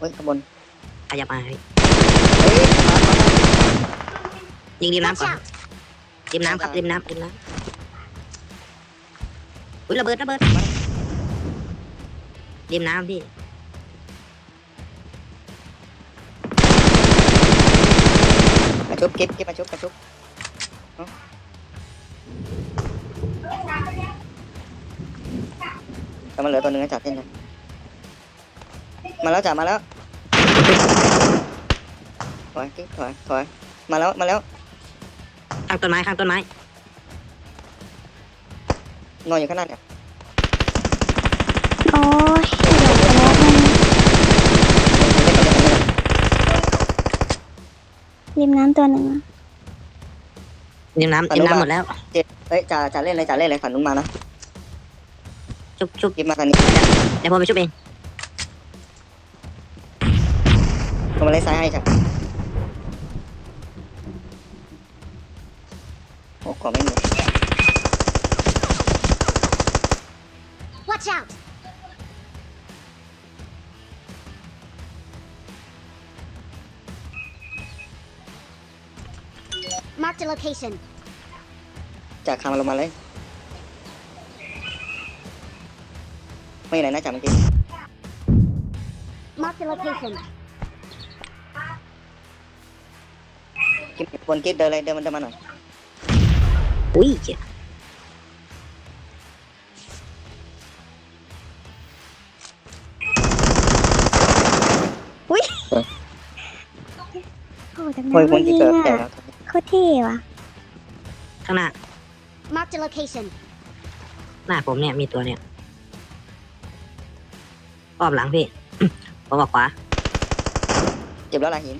เฮ้ยข้างบนขยับมาพี่เฮ้ยมามามายิงริมน้ำ Watch ก่อน out! ริมน้ำครับริมน้ำริมน้ำอุ้ยระเบิดระเบิดริมน้ำพี่มาชุบกิ๊บกิ๊บมาชุบมาชุบเอ้าแต่มันเหลือตัวหนึ่งนะจัดเส้นนะมาแล้วจ่ามาแล้ว ถอยกิ๊บถอยถอยมาแล้วมาแล้วข้างต้นไม้ข้างต้นไม้นอนอยู่ข้างหน้าเนี่ยโอ้ยเดี๋ยวไปแล้วมันริมน้ำตัวหนึ่งอะริมน้ำริมน้ำหมดแล้วเฮ้ยจ่าจ่าเล่นเลยจ่าเล่นเลยขันนุ้นมานะ ชุบชุบกิ๊บมาทางนี้เดี๋ยวผมไปชุบเอง ลงมาเล่นซ้ายให้จ้ะโอ้กรอบไม่มี Watch out! Mark the location. จ่าคามาลงมาเลย ไม่ไหนนะจ่าเมื่อกี้ Mark the location. กิ๊บบนกิ๊บเดินเลยเดินมันเดินมาหน่อยอุ้ยเจ็บโอ้จากโอ้ยน้ำบไม่นกิ๊ยิบงเกิดแต่อะแล้วโคตรเท่ว่ะข้างหน้า Mark the location. หน้าผมเนี่ยมีตัวเนี่ยอ้อมหลังพี่ ผมออกขวา เจ็บแล้วล่ะหิน